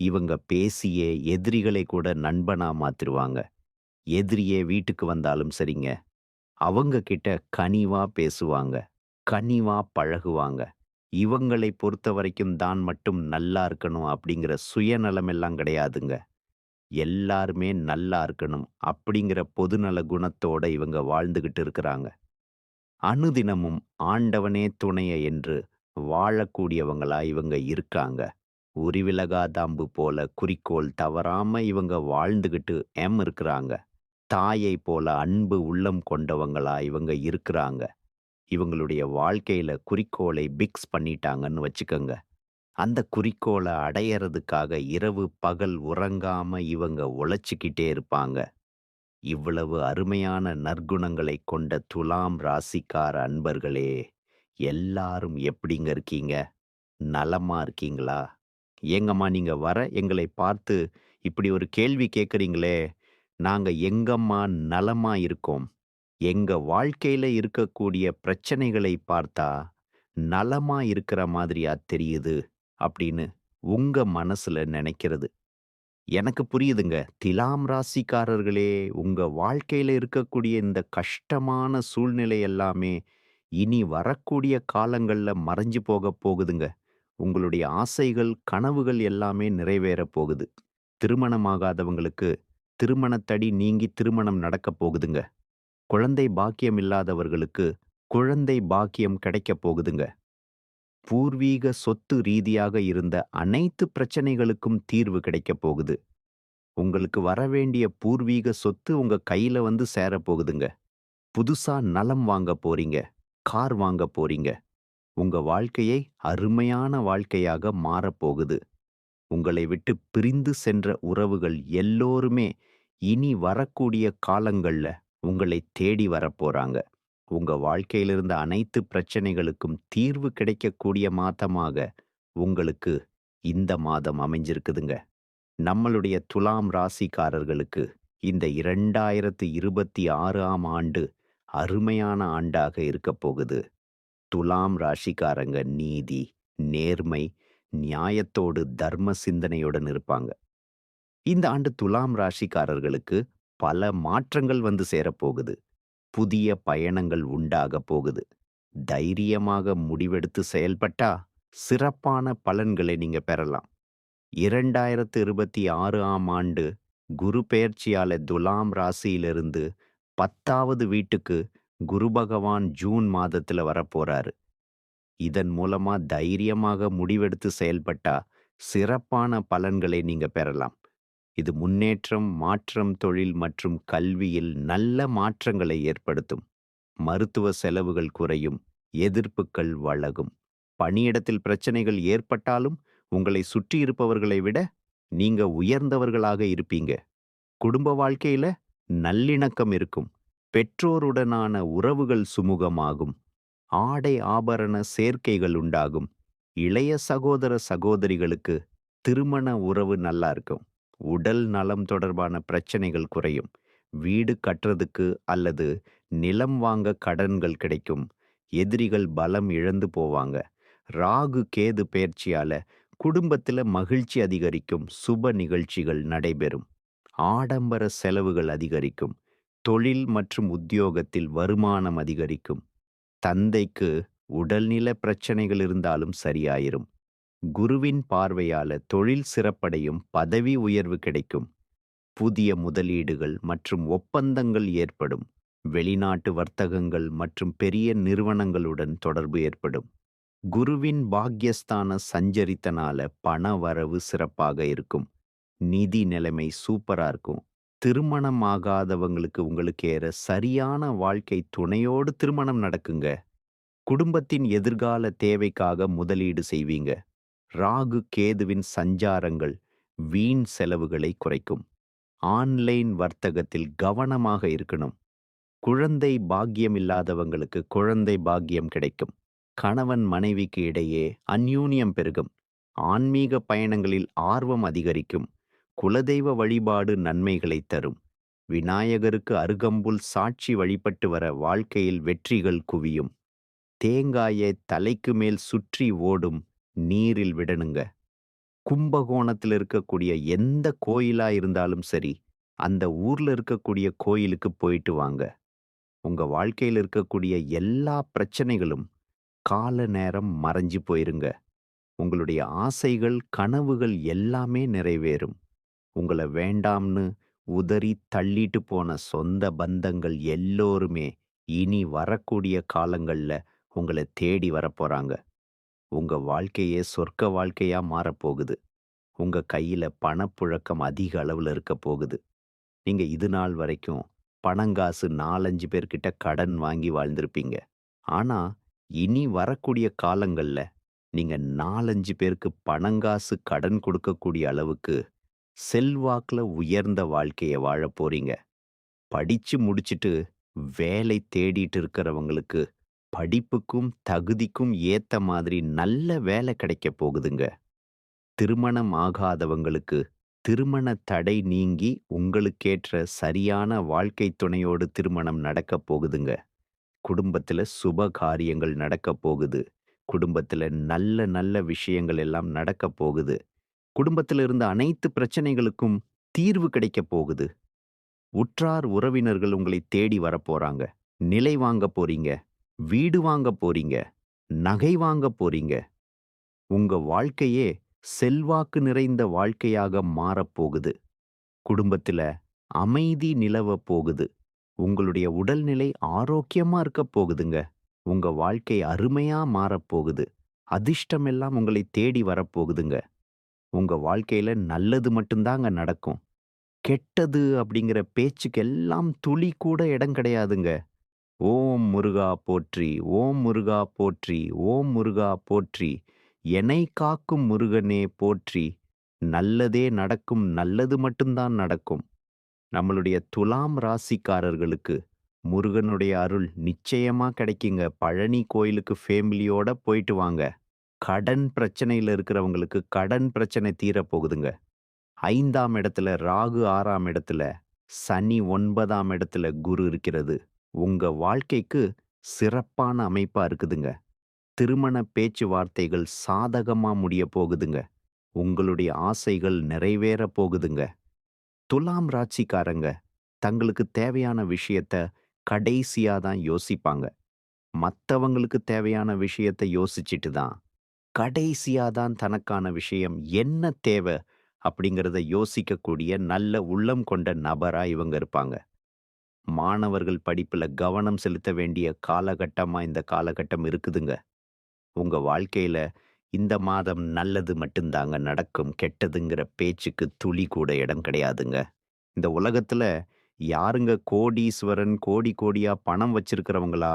இவங்க பேசியே எதிரிகளை கூட நண்பனா மாத்திருவாங்க. எதிரியே வீட்டுக்கு வந்தாலும் சரிங்க, அவங்க கிட்ட கனிவா பேசுவாங்க. கனிவா பழகுவாங்க. இவங்களை பொறுத்த வரைக்கும் தான் மட்டும் நல்லா இருக்கணும் அப்படிங்கிற சுயநலம் எல்லாம் கிடையாதுங்க. எல்லாருமே நல்லா இருக்கணும் அப்படிங்கிற பொதுநல குணத்தோட இவங்க வாழ்ந்துகிட்டு இருக்கிறாங்க. அனுதினமும் ஆண்டவனே துணைய என்று வாழக்கூடியவங்களா இவங்க இருக்காங்க. உரிவிலகாதாம்பு போல குறிக்கோள் தவறாம இவங்க வாழ்ந்துகிட்டு எம் இருக்கிறாங்க. தாயை போல அன்பு உள்ளம் கொண்டவங்களா இவங்க இருக்கிறாங்க. இவங்களுடைய வாழ்க்கையில குறிக்கோளை பிக்ஸ் பண்ணிட்டாங்கன்னு வச்சுக்கங்க. அந்த குறிக்கோள அடையறதுக்காக இரவு பகல் உறங்காம இவங்க உழைச்சிக்கிட்டே இருப்பாங்க. இவ்வளவு அருமையான நற்குணங்களை கொண்ட துலாம் ராசிக்கார அன்பர்களே! எல்லாரும் எப்படிங்க இருக்கீங்க? நலமா இருக்கீங்களா? ஏங்கம்மா நீங்க வர எங்களை பார்த்து இப்படி ஒரு கேள்வி கேட்குறீங்களே, நாங்க எங்கம்மா நலமா இருக்கோம்? எங்க வாழ்க்கையில இருக்கக்கூடிய பிரச்சனைகளை பார்த்தா, நலமா இருக்கிற மாதிரியா தெரியுது அப்படின்னு உங்க மனசுல நினைக்கிறது. எனக்கு புரியுதுங்க. திலாம் ராசிக்காரர்களே, உங்க வாழ்க்கையில் இருக்கக்கூடிய இந்த கஷ்டமான சூழ்நிலை எல்லாமே இனி வரக்கூடிய காலங்கள்ல மறைஞ்சு போக போகுதுங்க. உங்களுடைய ஆசைகள், கனவுகள் எல்லாமே நிறைவேறப் போகுது. திருமணமாகாதவங்களுக்கு திருமணத்தடி நீங்கி திருமணம் நடக்கப் போகுதுங்க. குழந்தை பாக்கியம் இல்லாதவர்களுக்கு குழந்தை பாக்கியம் கிடைக்கப் போகுதுங்க. பூர்வீக சொத்து ரீதியாக இருந்த அனைத்து பிரச்சனைகளுக்கும் தீர்வு கிடைக்கப் போகுது. உங்களுக்கு வரவேண்டிய பூர்வீக சொத்து உங்க கையில வந்து சேரப் போகுதுங்க. புதுசா நலம் வாங்க போறீங்க. கார் வாங்க போறீங்க. உங்க வாழ்க்கையை அருமையான வாழ்க்கையாக மாறப்போகுது. உங்களை விட்டு பிரிந்து சென்ற உறவுகள் எல்லோருமே இனி வரக்கூடிய காலங்கள்ல உங்களை தேடி வரப்போறாங்க. உங்க வாழ்க்கையிலிருந்த அனைத்து பிரச்சனைகளுக்கும் தீர்வு கிடைக்கக்கூடிய மாதமாக உங்களுக்கு இந்த மாதம் அமைஞ்சிருக்குதுங்க. நம்மளுடைய துலாம் ராசிக்காரர்களுக்கு இந்த 2026ஆம் ஆண்டு அருமையான ஆண்டாக இருக்கப் போகுது. துலாம் ராசிக்காரங்க நீதி, நேர்மை, நியாயத்தோடு தர்ம சிந்தனையுடன் இருப்பாங்க. இந்த ஆண்டு துலாம் ராசிக்காரர்களுக்கு பல மாற்றங்கள் வந்து சேரப்போகுது. புதிய பயணங்கள் உண்டாக போகுது. தைரியமாக முடிவெடுத்து செயல்பட்டா சிறப்பான பலன்களை நீங்க பெறலாம். 2026ஆம் ஆண்டு குரு பெயர்ச்சியால துலாம் ராசியிலிருந்து 10வது வீட்டுக்கு குரு பகவான் ஜூன் மாதத்துல வரப்போறாரு. இதன் மூலமா தைரியமாக முடிவெடுத்து செயல்பட்டா சிறப்பான பலன்களை நீங்க பெறலாம். இது முன்னேற்றம், மாற்றம், தொழில் மற்றும் கல்வியில் நல்ல மாற்றங்களை ஏற்படுத்தும். மருத்துவ செலவுகள் குறையும். எதிர்ப்புக்கள் வழகும் பணியிடத்தில் பிரச்சனைகள் ஏற்பட்டாலும் உங்களை சுற்றி இருப்பவர்களை விட நீங்க உயர்ந்தவர்களாக இருப்பீங்க. குடும்ப வாழ்க்கையில நல்லிணக்கம் இருக்கும். பெற்றோருடனான உறவுகள் சுமூகமாகும். ஆடை ஆபரண சேர்க்கைகள் உண்டாகும். இளைய சகோதர சகோதரிகளுக்கு திருமண உறவு நல்லா இருக்கும். உடல் நலம் தொடர்பான பிரச்சனைகள் குறையும். வீடு கட்டுறதுக்கு அல்லது நிலம் வாங்க கடன்கள் கிடைக்கும். எதிரிகள் பலம் இழந்து போவாங்க. ராகு கேது பெயர்ச்சியால குடும்பத்துல மகிழ்ச்சி அதிகரிக்கும். சுப நிகழ்ச்சிகள் நடைபெறும். ஆடம்பர செலவுகள் அதிகரிக்கும். தொழில் மற்றும் உத்தியோகத்தில் வருமானம் அதிகரிக்கும். தந்தைக்கு உடல்நில பிரச்சனைகள் இருந்தாலும் சரியாயிரும். குருவின் பார்வையால தொழில் சிறப்படையும். பதவி உயர்வு கிடைக்கும். புதிய முதலீடுகள் மற்றும் ஒப்பந்தங்கள் ஏற்படும். வெளிநாட்டு வர்த்தகங்கள் மற்றும் பெரிய நிறுவனங்களுடன் தொடர்பு ஏற்படும். குருவின் பாக்யஸ்தான சஞ்சரித்தனால பண வரவு சிறப்பாக இருக்கும். நிதி நிலைமை சூப்பரா இருக்கும். திருமணம் ஆகாதவங்களுக்கு உங்களுக்கு ஏற சரியான வாழ்க்கை துணையோடு திருமணம் நடக்குங்க. குடும்பத்தின் எதிர்கால தேவைக்காக முதலீடு செய்வீங்க. ராகு கேதுவின் சஞ்சாரங்கள் வீண் செலவுகளை குறைக்கும். ஆன்லைன் வர்த்தகத்தில் கவனமாக இருக்கணும். குழந்தை பாக்கியம் இல்லாதவங்களுக்கு குழந்தை பாக்கியம் கிடைக்கும். கணவன் மனைவிக்கு இடையே அந்யூன்யம் பெருகும். ஆன்மீக பயணங்களில் ஆர்வம் அதிகரிக்கும். குலதெய்வ வழிபாடு நன்மைகளைத் தரும். விநாயகருக்கு அருகம்புல் சாட்சி வழிபட்டு வர வாழ்க்கையில் வெற்றிகள் குவியும். தேங்காயை தலைக்கு மேல் சுற்றி ஓடும் நீரில் விடணுங்க. கும்பகோணத்துல இருக்கக்கூடிய எந்த கோயிலா இருந்தாலும் சரி, அந்த ஊர்ல இருக்கக்கூடிய கோயிலுக்கு போயிட்டு வாங்க. உங்க வாழ்க்கையில இருக்கக்கூடிய எல்லா பிரச்சனைகளும் கால நேரம் மறைஞ்சு போயிருங்க. உங்களுடைய ஆசைகள், கனவுகள் எல்லாமே நிறைவேறும். உங்கள வேண்டாம்னு உதறி தள்ளிட்டு போன சொந்த பந்தங்கள் எல்லோருமே இனி வரக்கூடிய காலங்கள்ல உங்கள தேடி வரப்போறாங்க. உங்க வாழ்க்கையே சொர்க்க வாழ்க்கையா மாறப்போகுது. உங்க கையில பணப்புழக்கம் அதிக அளவுல இருக்க போகுது. நீங்க இது நாள் வரைக்கும் பணங்காசு 4, 5 பேர்கிட்ட கடன் வாங்கி வாழ்ந்திருப்பீங்க. ஆனா, இனி வரக்கூடிய காலங்கள்ல நீங்க 4, 5 பேருக்கு பணங்காசு கடன் கொடுக்கக்கூடிய அளவுக்கு செல்வாக்குல உயர்ந்த வாழ்க்கைய வாழப் போறீங்க. படிச்சு முடிச்சுட்டு வேலை தேடிட்டு இருக்கிறவங்களுக்கு படிப்புக்கும், தகுதிக்கும் ஏத்த மாதிரி நல்ல வேலை கிடைக்கப் போகுதுங்க. திருமணம் ஆகாதவங்களுக்கு திருமண தடை நீங்கி உங்களுக்கேற்ற சரியான வாழ்க்கை துணையோடு திருமணம் நடக்கப் போகுதுங்க. குடும்பத்துல சுப காரியங்கள் நடக்கப் போகுது. குடும்பத்துல நல்ல நல்ல விஷயங்கள் எல்லாம் நடக்கப் போகுது. குடும்பத்தில் இருந்த அனைத்து பிரச்சனைகளுக்கும் தீர்வு கிடைக்கப் போகுது. உற்றார் உறவினர்கள் உங்களை தேடி வரப்போறாங்க. நிலை வாங்க போறீங்க. வீடு வாங்கப் போறீங்க. நகை வாங்கப் போறீங்க. உங்க வாழ்க்கையே செல்வாக்கு நிறைந்த வாழ்க்கையாக மாறப்போகுது. குடும்பத்துல அமைதி நிலவ போகுது. உங்களுடைய உடல்நிலை ஆரோக்கியமா இருக்க போகுதுங்க. உங்க வாழ்க்கை அருமையா மாறப்போகுது. அதிர்ஷ்டமெல்லாம் உங்களை தேடி வரப்போகுதுங்க. உங்க வாழ்க்கையில நல்லது மட்டும்தாங்க நடக்கும். கெட்டது அப்படிங்கிற பேச்சுக்கெல்லாம் துளி கூட இடம் கிடையாதுங்க. ஓம் முருகா போற்றி, ஓம் முருகா போற்றி, ஓம் முருகா போற்றி, என்னை காக்கும் முருகனே போற்றி. நல்லதே நடக்கும், நல்லது மட்டும்தான் நடக்கும். நம்மளுடைய துலாம் ராசிக்காரர்களுக்கு முருகனுடைய அருள் நிச்சயமா கிடைக்குங்க. பழனி கோயிலுக்கு ஃபேமிலியோட போயிட்டு வாங்க. கடன் பிரச்சனையில் இருக்கிறவங்களுக்கு கடன் பிரச்சனை தீரப் போகுதுங்க. 5ஆம் இடத்துல ராகு ஆறாம் இடத்துல, சனி ஒன்பதாம் இடத்துல குரு இருக்கிறது. உங்க வாழ்க்கைக்கு சிறப்பான அமைப்பா இருக்குதுங்க. திருமண பேச்சுவார்த்தைகள் சாதகமா முடிய போகுதுங்க. உங்களுடைய ஆசைகள் நிறைவேற போகுதுங்க. துலாம் ராட்சிக்காரங்க தங்களுக்கு தேவையான விஷயத்த கடைசியா தான் யோசிப்பாங்க. மத்தவங்களுக்கு தேவையான விஷயத்த யோசிச்சுட்டு தான், கடைசியா தான் தனக்கான விஷயம் என்ன தேவை அப்படிங்கிறத யோசிக்கக்கூடிய நல்ல உள்ளம் கொண்ட நபரா இவங்க இருப்பாங்க. மாணவர்கள் படிப்புல கவனம் செலுத்த வேண்டிய காலகட்டமா இந்த காலகட்டம் இருக்குதுங்க. உங்க வாழ்க்கையில இந்த மாதம் நல்லது மட்டும்தாங்க நடக்கும். கெட்டதுங்கிற பேச்சுக்கு துளி கூட இடம் கிடையாதுங்க. இந்த உலகத்துல யாருங்க கோடீஸ்வரன், கோடி கோடியா பணம் வச்சிருக்கிறவங்களா,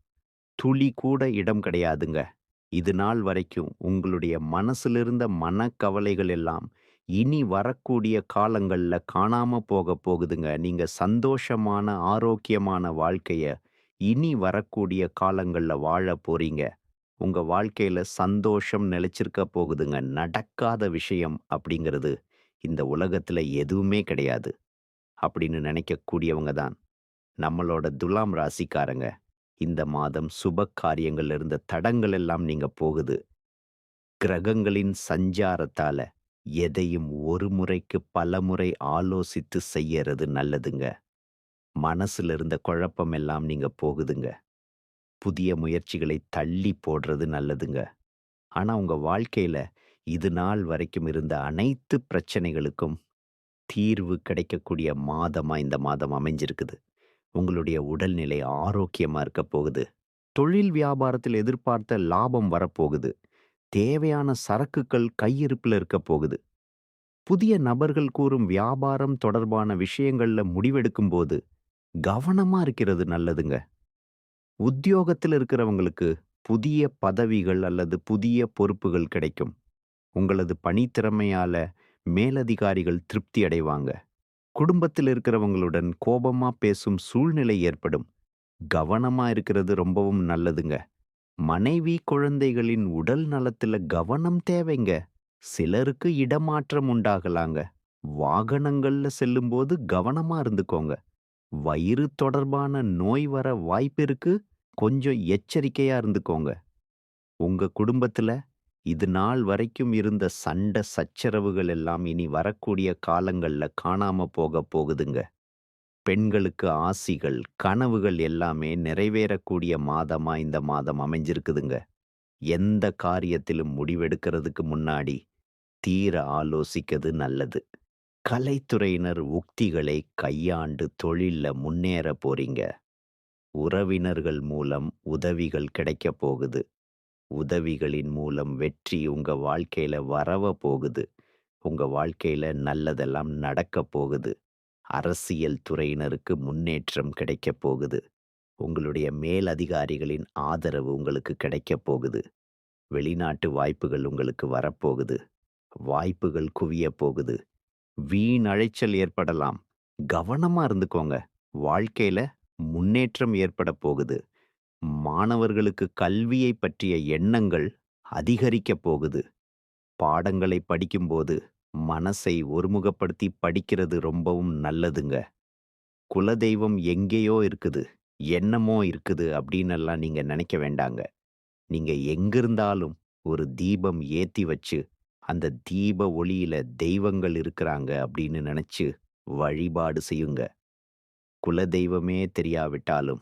துளி கூட இடம் கிடையாதுங்க. இது நாள் வரைக்கும் உங்களுடைய மனசுல இருந்த மனக்கவலைகள் எல்லாம் இனி வரக்கூடிய காலங்கள்ல காணாம போகப் போகுதுங்க. நீங்க சந்தோஷமான, ஆரோக்கியமான வாழ்க்கைய இனி வரக்கூடிய காலங்கள்ல வாழப் போறீங்க. உங்க வாழ்க்கையில சந்தோஷம் நிலைச்சிருக்க போகுதுங்க. நடக்காத விஷயம் அப்படிங்கிறது இந்த உலகத்துல எதுவுமே கிடையாது. அப்படின்னு நினைக்கக்கூடியவங்க தான் நம்மளோட துலாம் ராசிக்காரங்க. இந்த மாதம் சுப காரியங்கள்ல இருந்த தடங்கள் எல்லாம் நீங்க போகுது. கிரகங்களின் சஞ்சாரத்தால எதையும் ஒரு முறைக்கு பல முறை ஆலோசித்து செய்யறது நல்லதுங்க. மனசுல இருந்த குழப்பம் எல்லாம் நீங்க போகுதுங்க. புதிய முயற்சிகளை தள்ளி போடுறது நல்லதுங்க. ஆனா உங்க வாழ்க்கையில இது நாள் வரைக்கும் இருந்த அனைத்து பிரச்சனைகளுக்கும் தீர்வு கிடைக்கக்கூடிய மாதமா இந்த மாதம் அமைஞ்சிருக்குது. உங்களுடைய உடல்நிலை ஆரோக்கியமா இருக்க போகுது. தொழில் வியாபாரத்தில் எதிர்பார்த்த லாபம் வரப்போகுது. தேவையான சரக்குகள் கையிருப்புல இருக்க போகுது. புதிய நபர்கள் கூறும் வியாபாரம் தொடர்பான விஷயங்கள்ல முடிவெடுக்கும்போது, கவனமா இருக்கிறது நல்லதுங்க. உத்தியோகத்துல இருக்கிறவங்களுக்கு புதிய பதவிகள் அல்லது புதிய பொறுப்புகள் கிடைக்கும். உங்களது பணித்திறமையால மேலதிகாரிகள் திருப்தி அடைவாங்க. குடும்பத்தில் இருக்கிறவங்களுடன் கோபமா பேசும் சூழ்நிலை ஏற்படும். கவனமா இருக்கிறது ரொம்பவும் நல்லதுங்க. மனைவி, குழந்தைகளின் உடல் நலத்துல கவனம் தேவைங்க. சிலருக்கு இடமாற்றம் உண்டாகலாங்க. வாகனங்கள்ல செல்லும்போது கவனமா இருந்துக்கோங்க. வயிறு தொடர்பான நோய் வர வாய்ப்பிருக்கு. கொஞ்சம் எச்சரிக்கையா இருந்துக்கோங்க. உங்க குடும்பத்துல இது நாள் வரைக்கும் இருந்த சண்டை சச்சரவுகள் எல்லாம் இனி வரக்கூடிய காலங்கள்ல காணாம போக போகுதுங்க. பெண்களுக்கு ஆசிகள், கனவுகள் எல்லாமே நிறைவேறக்கூடிய மாதமா இந்த மாதம் அமைஞ்சிருக்குதுங்க. எந்த காரியத்திலும் முடிவெடுக்கிறதுக்கு முன்னாடி தீர ஆலோசிக்கிறது நல்லது. கலைத்துறையினர் உக்திகளை கையாண்டு தொழில்ல முன்னேற போறீங்க. உறவினர்கள் மூலம் உதவிகள் கிடைக்கப் போகுது. உதவிகளின் மூலம் வெற்றி உங்க வாழ்க்கையில் வரவ போகுது. உங்க வாழ்க்கையில நல்லதெல்லாம் நடக்கப் போகுது. அரசியல் துறையினருக்கு முன்னேற்றம் கிடைக்கப் போகுது. உங்களுடைய மேலதிகாரிகளின் ஆதரவு உங்களுக்கு கிடைக்கப் போகுது. வெளிநாட்டு வாய்ப்புகள் உங்களுக்கு வரப்போகுது. வாய்ப்புகள் குவியப் போகுது. வீண் அழைச்சல் ஏற்படலாம். கவனமா இருந்துக்கோங்க. வாழ்க்கையில் முன்னேற்றம் ஏற்படப் போகுது. மாணவர்களுக்கு கல்வியை பற்றிய எண்ணங்கள் அதிகரிக்கப் போகுது. பாடங்களை படிக்கும்போது மனசை ஒருமுகப்படுத்தி படிக்கிறது ரொம்பவும் நல்லதுங்க. குலதெய்வம் எங்கேயோ இருக்குது, என்னமோ இருக்குது அப்படின்னெல்லாம் நீங்க நினைக்க வேண்டாங்க. நீங்க எங்கிருந்தாலும் ஒரு தீபம் ஏத்தி வச்சு, அந்த தீப ஒளியில தெய்வங்கள் இருக்கிறாங்க அப்படின்னு நினைச்சு வழிபாடு செய்யுங்க. குலதெய்வமே தெரியாவிட்டாலும்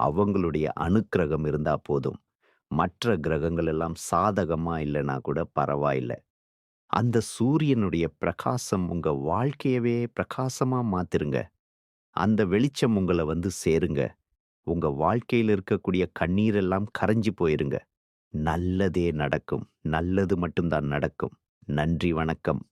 அவங்களுடைய அணுக்கிரகம் இருந்தா போதும். மற்ற கிரகங்கள் எல்லாம் சாதகமா இல்லைனா கூட பரவாயில்ல. அந்த சூரியனுடைய பிரகாசம் உங்க வாழ்க்கையவே பிரகாசமா மாத்திருங்க. அந்த வெளிச்சம் உங்கள வந்து சேருங்க. உங்க வாழ்க்கையில இருக்கக்கூடிய கண்ணீரெல்லாம் கரைஞ்சு போயிருங்க. நல்லதே நடக்கும். நல்லது மட்டும் தான் நடக்கும். நன்றி, வணக்கம்.